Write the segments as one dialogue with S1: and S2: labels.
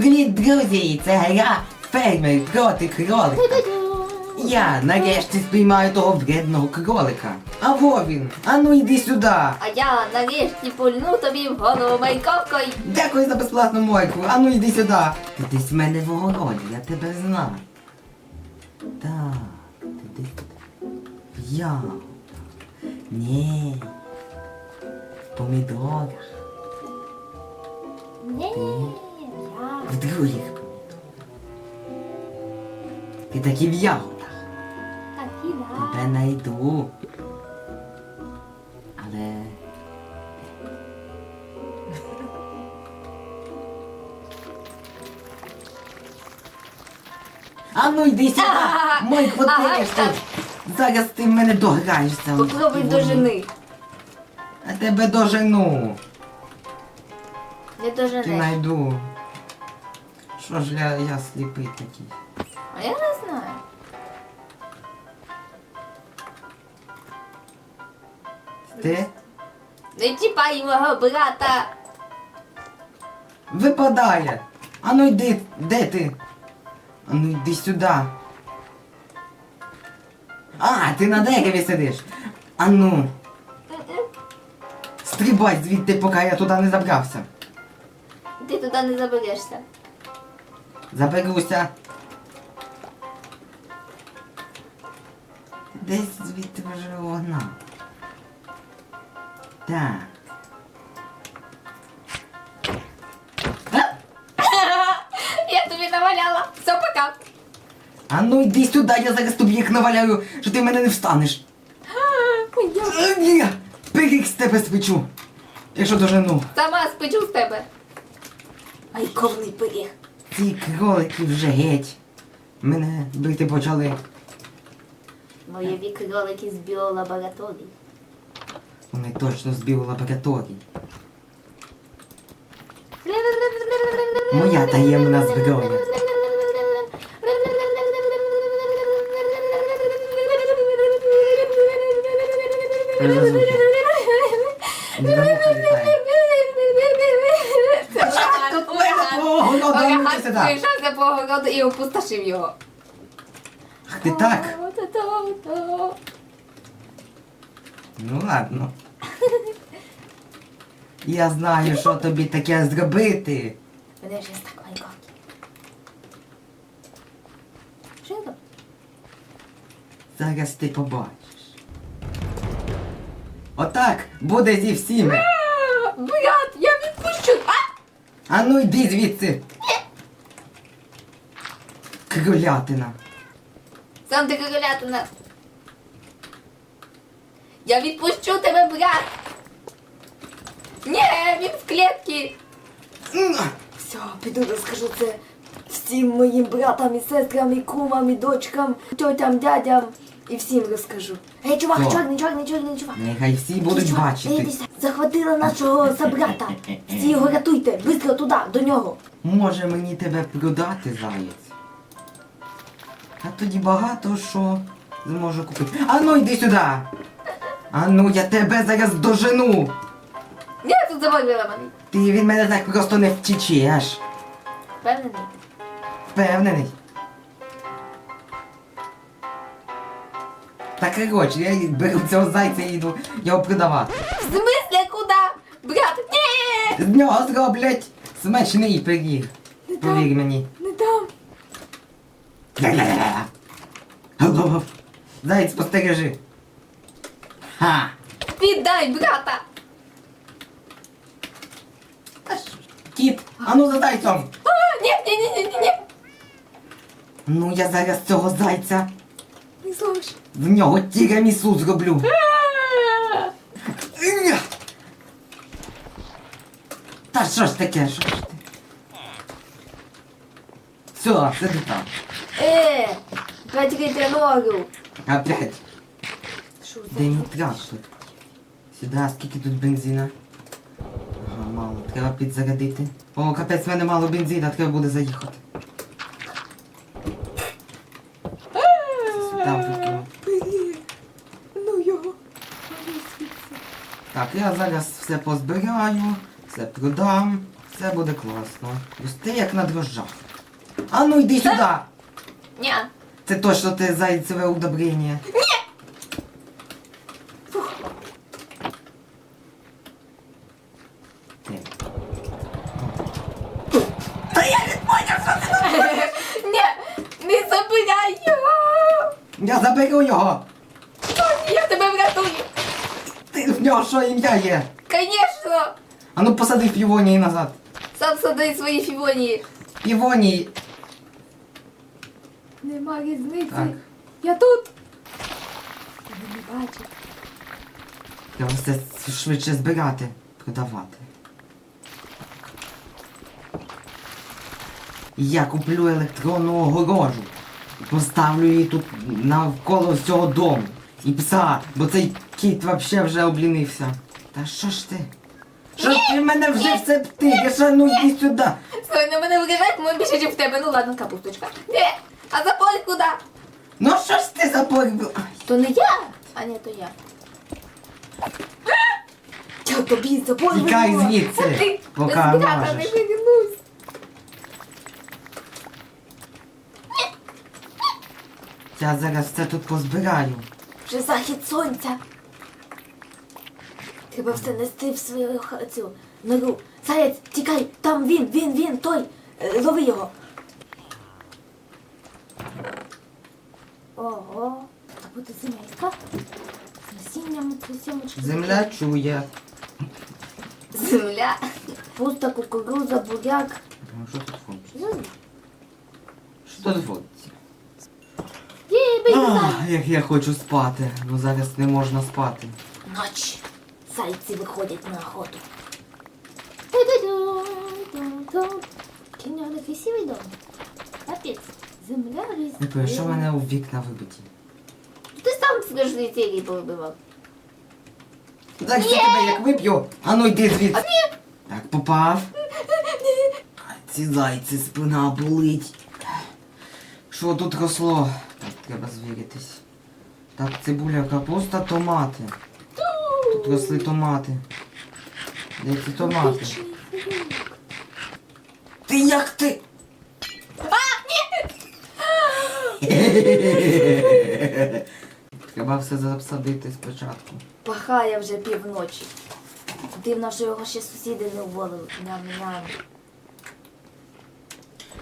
S1: Привіт, друзі! Це гра фермер проти кролика. Я нарешті спіймаю того вредного кролика. А во він, а ну йди сюди.
S2: А я нарешті пульну тобі в голову майковкою.
S1: Дякую за безплатну мойку. А ну йди сюди. Ти десь в мене в огороді, я тебе знаю. Так, ти десь тут. Ягодах. Ні. В помідорах.
S2: Ні, я.
S1: В других помідорах. Ти таки в ягодах.
S2: Так да.
S1: Тебе найду. Але. А ну йди сюди! Мой
S2: так.
S1: тут! Зараз ти в мене дограєшся.
S2: Попробуй до жени.
S1: А тебе дожену.
S2: Не до
S1: Ти
S2: жени.
S1: найду. Що ж я, я сліпий такий?
S2: А я не знаю.
S1: Ти?
S2: Не чіпай мого брата.
S1: Випадає. А ну йди, де ти? А ну йди сюди. А, ти на дереві сидиш. А ну, стрибай звідти, поки я туди не забрався.
S2: Ти туди не заберешся.
S1: Заберуся. Десь звідти вже вона. Так.
S2: Я тобі наваляла. Все, пока.
S1: А ну йди сюди, я зараз тобі їх наваляю, що ти в мене не встанеш. Пиріг з тебе спечу. Якщо дожену.
S2: Сама спечу з тебе. Майковний пиріг.
S1: Ці кролики вже геть. Мене бити почали.
S2: Бойові кролики з біолабораторії.
S1: Вони точно з біолабораторії. Моя таємна зброя. Що за звуки? Не замовкай, літає. Тут легко, городу, а ну йди сюди.
S2: Прийшовся і опустошив його.
S1: Ах ти так? Ну ладно. Я знаю, що тобі таке зробити.
S2: Мене ж є так майковки. Що я?
S1: Зараз ти побачиш. Отак буде зі всіми.
S2: А, Брат, я відпущу. А!
S1: А ну йди звідси. Кролятина.
S2: Сам ти кролятина. Я відпущу тебе, брат. Ні, він в клітці.
S3: Все, піду розкажу це всім моїм братам і сестрам, і кумам, і дочкам, тьотям, дядям. І всім розкажу. Ей, чувак,
S1: Що?
S3: чорний, чорний, чорний, чувак.
S1: Нехай всі будуть
S3: Чувак,
S1: бачити.
S3: десь Захватила нашого собрата. Всі його рятуйте, бистро туди, до нього.
S1: Може мені тебе продати, заєць? А тоді багато що зможу купити. А ну йди сюди! А ну я тебе зараз дожену!
S2: Я тут завалила мене.
S1: Ти від мене так просто не втічеш.
S2: Впевнений?
S1: Впевнений. Так коротше, я беру цього зайця і йду його продавати.
S2: В смислі куди? Брат, ні!
S1: З нього зроблять смачний пиріг. Повір мені.
S3: Не там.
S1: Гав-гав-гав. Заєць, спостережи. Ха!
S2: Віддай брата!
S1: Та Кіт, а ну за зайцем.
S2: А, ні, ні, ні, ні, ні.
S1: Ну я зараз цього зайця
S3: Не зловиш.
S1: в нього тірамісу зроблю. Та що ж таке, що ж ти? Все, сиди там.
S2: Е, Петрите ногу.
S1: Опять.
S3: Що
S1: Де мій трактор? Сюди, скільки тут бензина? Ага, мало, треба підзарядити. О, капець, в мене мало бензина, треба буде заїхати. Сюди викину.
S3: Ну його.
S1: Так, я зараз все позбираю, все продам, Все буде класно. Ось як на дрожжах. А ну йди сюди!
S2: Ні.
S1: Це точно ти зайцеве удобрення. Ні. Та я не поняв, що ти
S2: Ні, не забирай його.
S1: Я заберу його!
S2: Я тебе врятую.
S1: Ти в нього що ім'я є?
S2: Конечно.
S1: А ну посади півонії назад.
S2: Сам садай свої фівонії.
S1: Півонії.
S3: Нема різниці.
S1: Так.
S3: Я тут. Ви не бачите.
S1: Треба все швидше збирати, продавати. Я куплю електронну огорожу. Поставлю її тут навколо всього дому. І пса, бо цей кіт вообще вже облінився. Та що ж ти? Що ж ти в мене вже все птикаєш? А ну йди сюди.
S2: Стой, на мене виглядають, ми більше, ніж в тебе. Ну ладно, капусточка. Ні, а запой куди?
S1: Ну що ж ти за порбив?
S2: То не я. А ні, то я.
S3: Я тобі забор
S1: Тікай
S3: винула.
S1: звідси,
S2: Ти
S1: поки
S2: не
S1: можеш. Я зараз це тут позбираю.
S3: Вже захід сонця. Треба все нести в свою ха- цю нору. Заяць, тікай, там він, він, він, той. Е, Лови його. Ого, це буде земелька. З насінням це сімочки.
S1: Земля чує.
S2: Земля.
S3: Пуста кукуруза, буряк.
S1: Ну, Що тут фоткається?
S3: Що
S1: тут фоткається?
S3: Є, заяць.
S1: Ах, як я хочу спати, ну зараз не можна спати.
S3: Ноч. Зайці виходять на охоту. Ту-ду-ду-ду-ду. Кіняли красивий дом. Капець. Земля різна.
S1: Що в мене у вікна вибиті?
S2: Ти сам скажи цілі повибивав.
S1: Так я тебе як вип'ю. А ну йди звідси. Так, попав. Ці зайці спина болить. Що тут росло? Так, треба звіритись. Так, цибуля, капуста, томати. Тут росли томати. Де ці томати? Ти як ти? Треба все засадити спочатку.
S3: Пахає вже півночі. Дивно, що його ще сусіди не уволили. Ням-ням.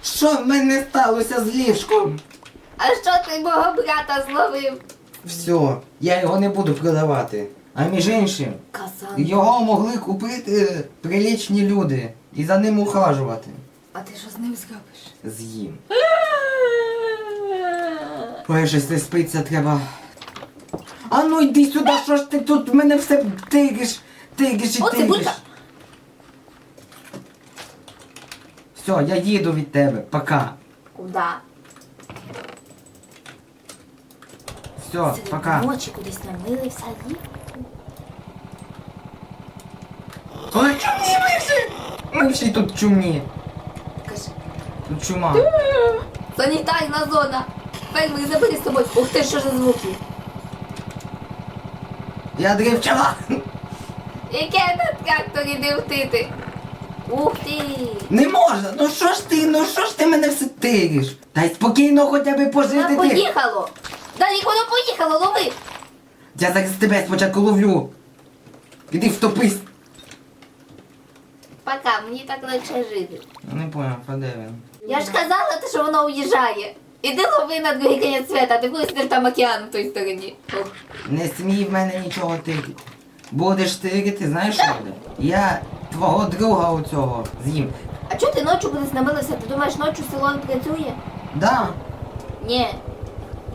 S1: Що в мене сталося з ліжком?
S2: А що ти мого брата зловив?
S1: Все, я його не буду продавати. А між іншим,
S3: Казан.
S1: його могли купити прилічні люди і за ним ухажувати.
S3: А ти що з ним зробиш?
S1: З'їм. Ой, щось не спиться, треба. А ну йди сюди, що ж ти тут в мене все тигиш, тигиш і
S2: О,
S1: тигиш.
S2: цибулька.
S1: Все, я їду від тебе. Пока.
S2: Куда?
S1: Все,
S3: Серед
S1: пока.
S3: ночі кудись намили в саді.
S1: Ой, чумні ми всі! Ми всі тут чумні.
S3: Каже,
S1: Тут чума.
S2: Санітарна зона. Фермер, забери з собою. Ух ти, що за звуки?
S1: Я дрівчала.
S2: Яке на тракторі не втити? Ух ти!
S1: Не можна, ну що ж ти, ну що ж ти мене все тириш? Дай спокійно хоча б пожити
S2: Воно
S1: ти.
S2: поїхало! Далі воно поїхало, лови!
S1: Я зараз тебе спочатку ловлю. Іди втопись.
S2: Пока, мені так легше жити.
S1: Ну, Не поняв, а де він?
S2: Я ж казала, те, що воно уїжджає. Іди лови на другий кінець света, ти будеш там океан в той стороні.
S1: Не смій в мене нічого тирити. Будеш тирити, знаєш що буде? Я твого друга оцього з'їм.
S2: А чого ти ночі кудись намилився? Ти думаєш, ночі село не працює?
S1: Да.
S2: Ні.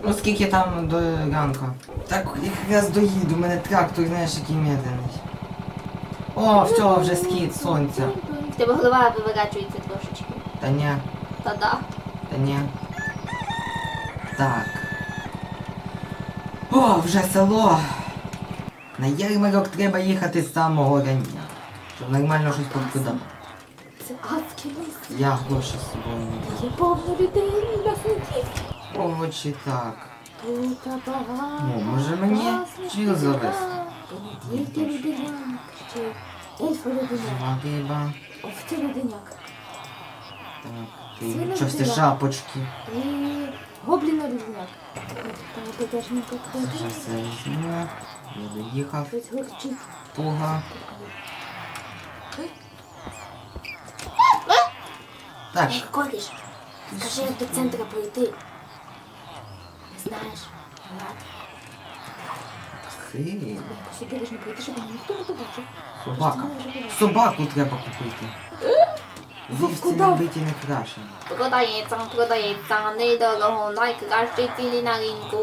S1: Ну скільки там до ранка. Так якраз доїду, у мене трактор, знаєш, який медленний. О, все, вже схід сонця.
S2: В тебе голова виворачується трошечки.
S1: Та ні,
S2: Та-да.
S1: та ні. Так. О, вже село. На ярмарок треба їхати з самого рання. Щоб нормально щось покидати.
S3: це адський ліс.
S1: Я гроші з собою не.
S3: Є повно людей лясників.
S1: Овочі так.
S3: Тут багато.
S1: Ну, може мені чил завести?
S3: Тільки людинок, ще й людиняк.
S1: Жива риба.
S3: Овці людиняк.
S1: Так, щось ти
S3: риба.
S1: шапочки.
S3: І гобліна людиняк. Там потежненько
S1: Зараз я доїхав.
S3: Щось горчить.
S1: Пуга. Так,
S3: Ей, коріш, скажи, як до центра пройти. Не знаєш? Ладно.
S1: ти.
S3: Сюди лиш не пройти, щоб ніхто не побачив.
S1: Собака. Собаку треба купити.
S3: Куди?
S1: набиті не краще.
S2: Продається, продається, недорого, найкращі ціни на ринку.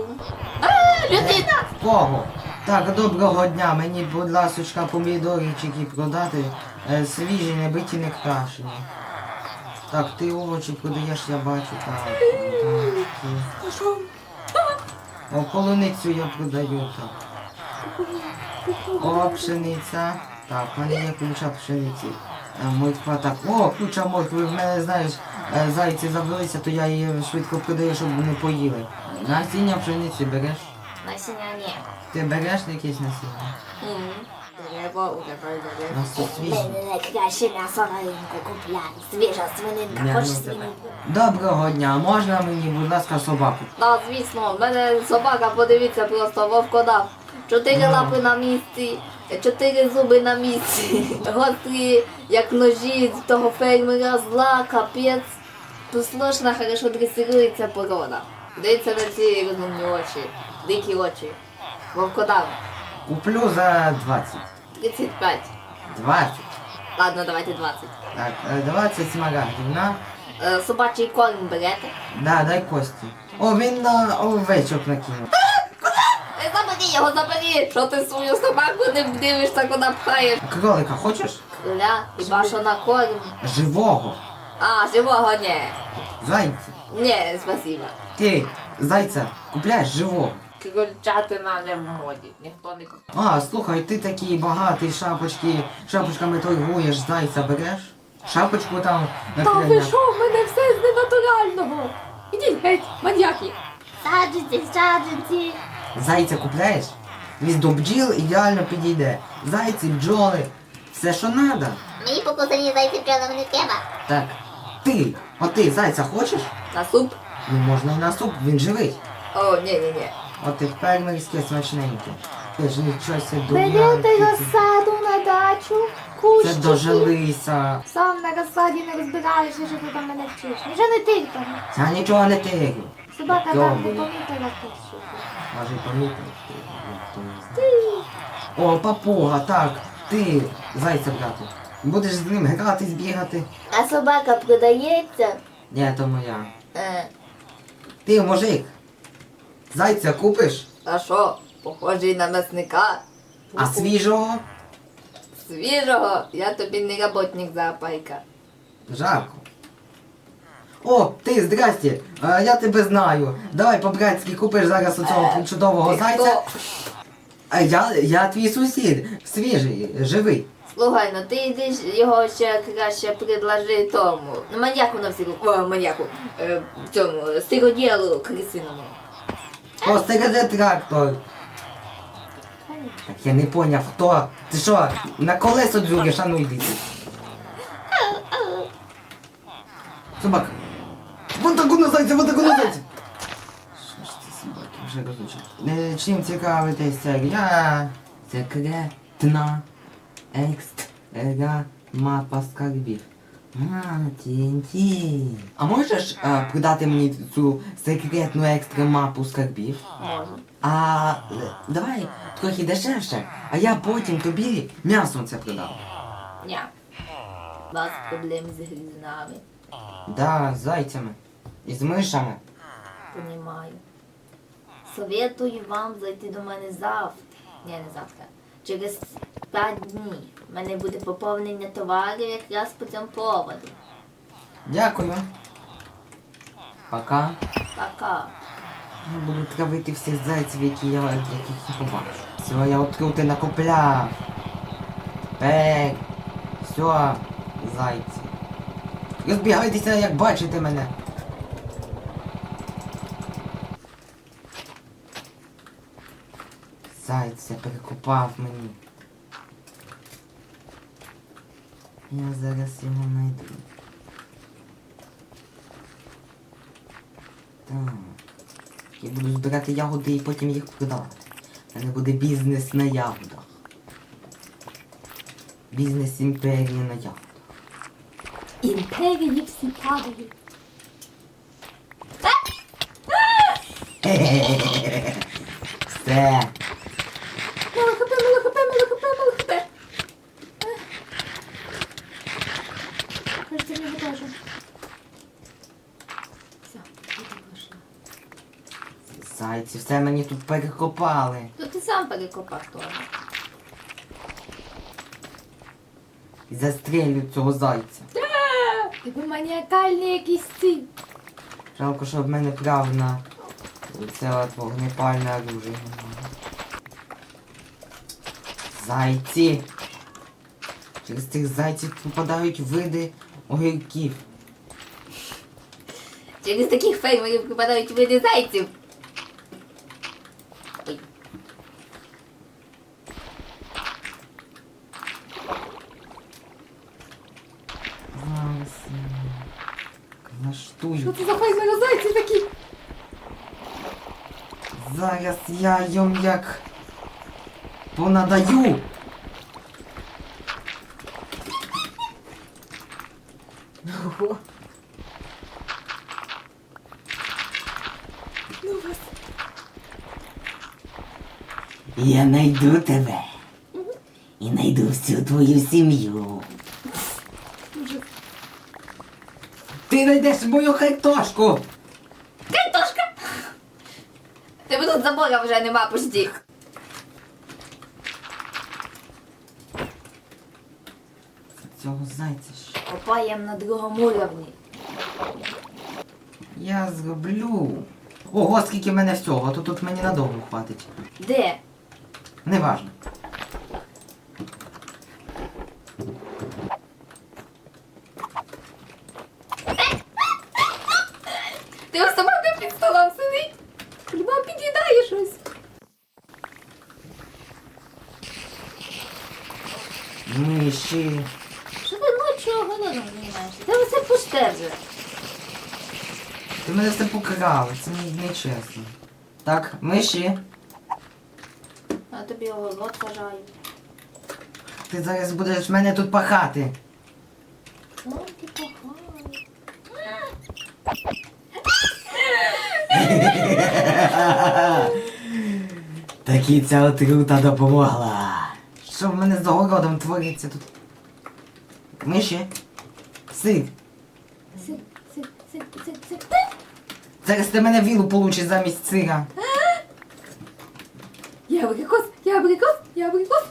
S2: А, людина!
S1: Кого? Так, доброго дня. Мені, будь ласочка, помідорчики продати. Е, свіжі, не биті, не крашені. Так, ти овочі продаєш, я бачу, так. так, ти.
S3: А що?
S1: О, полуницю я продаю, так. О, пшениця. Так, в мене є ключа пшениці. Морква, так. О, ключа моркви, в мене, знаєш, е, зайці завелися, то я її швидко продаю, щоб вони поїли. Насіння пшениці береш?
S2: Насіння ні.
S1: Ти береш якесь насіння?
S2: Дерево.
S1: У нас тут свіжі.
S3: М'ясо на ринку купляй. Свіжа свининка, хочеш
S1: ну,
S3: свининку?
S1: Доброго дня, можна мені, будь ласка, собаку?
S2: Так, звісно, в мене собака, подивіться просто, вовкодав. Чотири лапи на місці, чотири зуби на місці. Гострі, як ножі з того фермера зла, капець. Послушна, хорошо дресирується порода. Дивіться на ці розумні очі, дикі очі. Вовкодав.
S1: Куплю за 20.
S2: 35.
S1: 20.
S2: Ладно, давайте 20.
S1: Так, е, 20 смарагдів, на.
S2: Е, собачий корм берете.
S1: Да, дай кості. О, він на овечок накинув.
S2: Забери його, забери! Що ти свою собаку не дивишся, куди пхаєш?
S1: Кролика хочеш?
S2: Кроля, хіба що на корм.
S1: Живого.
S2: А, живого ні.
S1: Зайця.
S2: Ні, спасибо.
S1: Ти, зайця, купляєш живого.
S2: Крольчати на не моді. Ніхто не купує.
S1: А, слухай, ти такий багатий шапочки, шапочками торгуєш, зайця береш? Шапочку там
S3: Та ви що, в мене все з ненатурального. Ідіть геть, маньяки.
S2: Саджанці, саджанці.
S1: Зайця купляєш? Він до бджіл ідеально підійде. Зайці, бджоли, все що треба.
S2: Мені покусані зайці прямо не треба.
S1: Так, ти, а ти зайця хочеш?
S2: На суп?
S1: Ну можна і на суп, він живий.
S2: О, ні, ні, ні.
S1: От ти фермерське смачненьке. Ти ж нічого себе
S3: Берете
S1: дурнянки.
S3: розсаду на дачу,
S1: Це
S3: кущики.
S1: дожилися.
S3: Сам на розсаді не розбираєшся, що ти там мене вчиш. Вже не ти.
S1: Я нічого не тирю.
S3: Собака там
S1: Добре.
S3: не помітила кущу.
S1: Може помітив. О, папуга, так. Ти, зайця брати. Будеш з ним гратись, бігати.
S2: А собака продається?
S1: Ні, то моя.
S2: Е,
S1: Ти, мужик, зайця купиш?
S2: а що? Похожий на мясника?
S1: А свіжого?
S2: Свіжого? Я тобі не работник зоопарка.
S1: Жарко. О, ти, здрасте, а, я тебе знаю. Давай по-братськи купиш зараз у цього чудового зайця. А я, я твій сусід, свіжий, живий.
S2: Слухай, ну ти йдеш його ще краще предложи тому. Ну, маньяку на всі О, маньяку. Е, цьому сироділу крисиному.
S1: О, стерезе трактор. Так я не поняв, хто? Ти що, на колесо дзюриш, а ну йди. Собака. Вон таку на зайця, вон таку на зайця. Що ж це собаки вже? Е, Чим цікавитися? Я секретна екстра мапа скарбів. А, TNT. А можеш е, придати мені цю секретну екстра мапу скарбів?
S2: Можу.
S1: А е, давай трохи дешевше, а я потім тобі м'ясом це продам.
S2: Ня. У вас проблеми з грізнами.
S1: Да, з зайцями. І з мишами.
S2: Понімаю. Советую вам зайти до мене завтра. Ні, не завтра. Через 5 днів. У мене буде поповнення товарів якраз по цьому поводу.
S1: Дякую. Пока.
S2: Пока.
S1: Я буду травити всіх зайців, які я, яких я побачу. Все, я отрути накопляв. Пек. Все, зайці. Розбігайтеся, як бачите мене. Зайця перекопав мені. Я зараз його знайду. Так. Я буду збирати ягоди і потім їх продавати. У мене буде бізнес на ягодах. Бізнес імперії на ягодах.
S2: Імперії всі падають.
S1: Все.
S2: Мало хп, мало хп, мало хп, мало хп. Кажется, я тоже. Все, я пошла.
S1: Все мені тут перекопали.
S2: То ти сам перекопав того.
S1: І застрелю цього зайця.
S2: Тебе маніакальні якісь ці.
S1: Жалко, що в мене прав на це от вогнепальне оружие. Зайці! Через цих зайців попадають види огірків.
S2: Через таких фермерів припадають види зайців. Ой.
S1: Зараз. е,
S2: Що
S1: Влаштую.
S2: це за фермери зайці такі?
S1: Зараз я їм як понадаю.
S2: Ого. Ну вас.
S1: Я найду тебе. І найду всю твою сім'ю. Ти знайдеш мою картошку.
S2: Картошка! Тебе тут забора вже нема почти.
S1: Цього зайця ж.
S2: Копаємо на другому уровні.
S1: Я зроблю. Ого, скільки в мене всього, то тут мені надовго хватить.
S2: Де?
S1: Неважно.
S2: Ти ось собака під столом сидить. Хіба під'їдає щось.
S1: Миші.
S2: Що ти ночі голодом займаєшся? Та все пусте вже.
S1: Ти мене це не, не чесно. Так, миші,
S2: А тобі голод сажаю.
S1: ти зараз будеш мене тут пахати.
S2: О, ти поганий.
S1: Такі ця отрута допомогла. Що в мене з огородом твориться тут? Миші? Сид.
S2: Сик, сик, сик, сик, сик.
S1: Зараз ти мене вілу получиш замість сира.
S2: Я абрикос, я абрикос, я абрикос.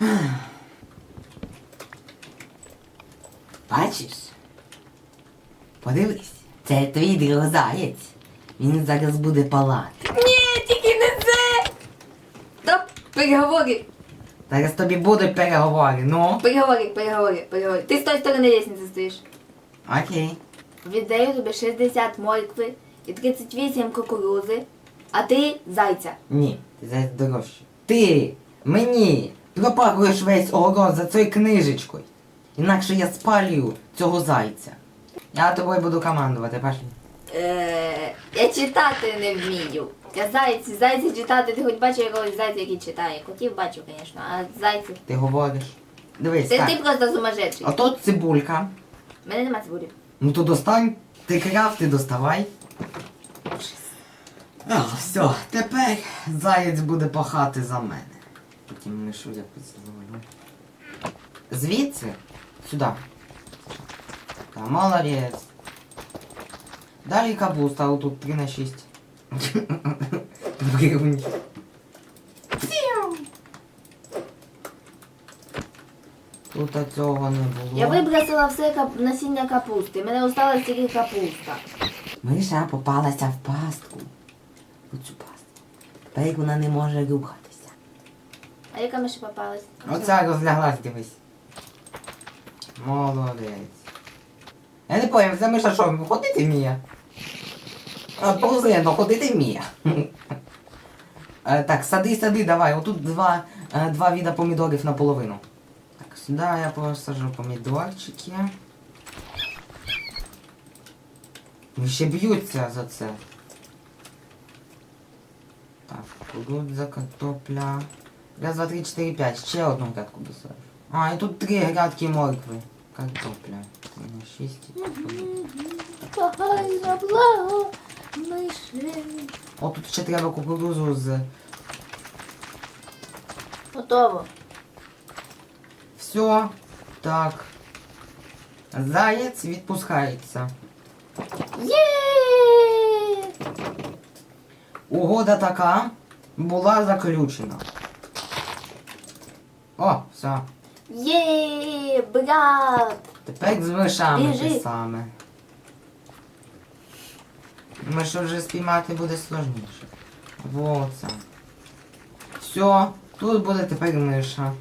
S1: Бачиш? Подивись, це твій дрозаєць. Він зараз буде палати.
S2: Ні, тільки не це. Та переговори,
S1: Зараз тобі будуть переговори, ну.
S2: переговори, переговори, переговори. Ти з тої сторони лестниці стоїш.
S1: Окей.
S2: Віддаю тобі 60 моркви і 38 кукурузи, а ти зайця.
S1: Ні, ти зараз дорожче. Ти мені пропагуєш весь огород за цією книжечкою. Інакше я спалюю цього зайця. Я тобою буду командувати, пошли.
S2: Е, я читати не вмію. Я зайці, зайці читати, ти хоч бачив якогось зайця, який читає. Котів бачу, звісно, а зайців.
S1: Ти говориш. Дивись,
S2: Ти,
S1: так.
S2: ти просто сумасшедший.
S1: Ото цибулька.
S2: У мене нема цибулі.
S1: Ну то достань. Ти крафти доставай. А, все, тепер заєць буде пахати за мене. Потім мишу якось зловлю. Звідси? Сюди. Та молодець. Далі капуста, отут 3 на 6. Гривень. Тут цього не було.
S2: Я вибросила все кап... насіння капусти. Мене осталась тільки капуста.
S1: Миша попалася в пастку. У цю пастку. Тепер вона не може рухатися.
S2: А яка миша попалась?
S1: Оця розляглась, дивись. Молодець. Я не поняв, це миша що, ходити вміє? А повзено, ходити вміє. Е, так, сади, сади, давай. Отут два, е, два віда помідорів наполовину. Так, сюди я посажу помідорчики. Вони ще б'ються за це. Так, кукурудза, картопля. Раз, два, три, чотири, п'ять. Ще одну грядку досажу. А, і тут три грядки моркви. Картопля. Шість.
S2: Пахай благо.
S1: О, тут ще треба кукурузу з.
S2: Готово.
S1: Все. Так. Заєць відпускається.
S2: Є!
S1: Угода така була заключена. О, все.
S2: Є, брат!
S1: Тепер з мишами
S2: Біжи.
S1: те саме. Мишу вже спіймати буде сложніше. Вот це. Все, тут буде тепер миша.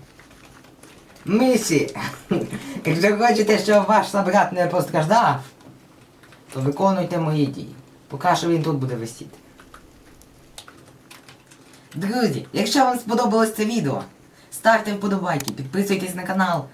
S1: Мисі! Якщо хочете, щоб ваш собрат не постраждав, то виконуйте мої дії. Поки що він тут буде висіти. Друзі, якщо вам сподобалось це відео, ставте вподобайки, підписуйтесь на канал.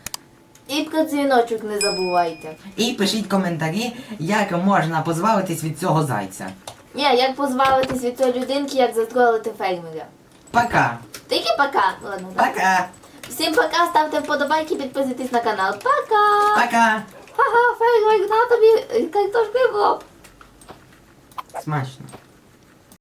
S2: І про дзвіночок не забувайте.
S1: І пишіть коментарі, як можна позбавитись від цього зайця.
S2: Ні, як позбавитись від цієї людинки, як застрелити фермера.
S1: Пока!
S2: Тільки пока. Ладно.
S1: Пока!
S2: Всім пока, ставте вподобайки, підписуйтесь на канал. Пока!
S1: Пока!
S2: Ха-ха, фермер, на тобі картошки в лоб.
S1: Смачно.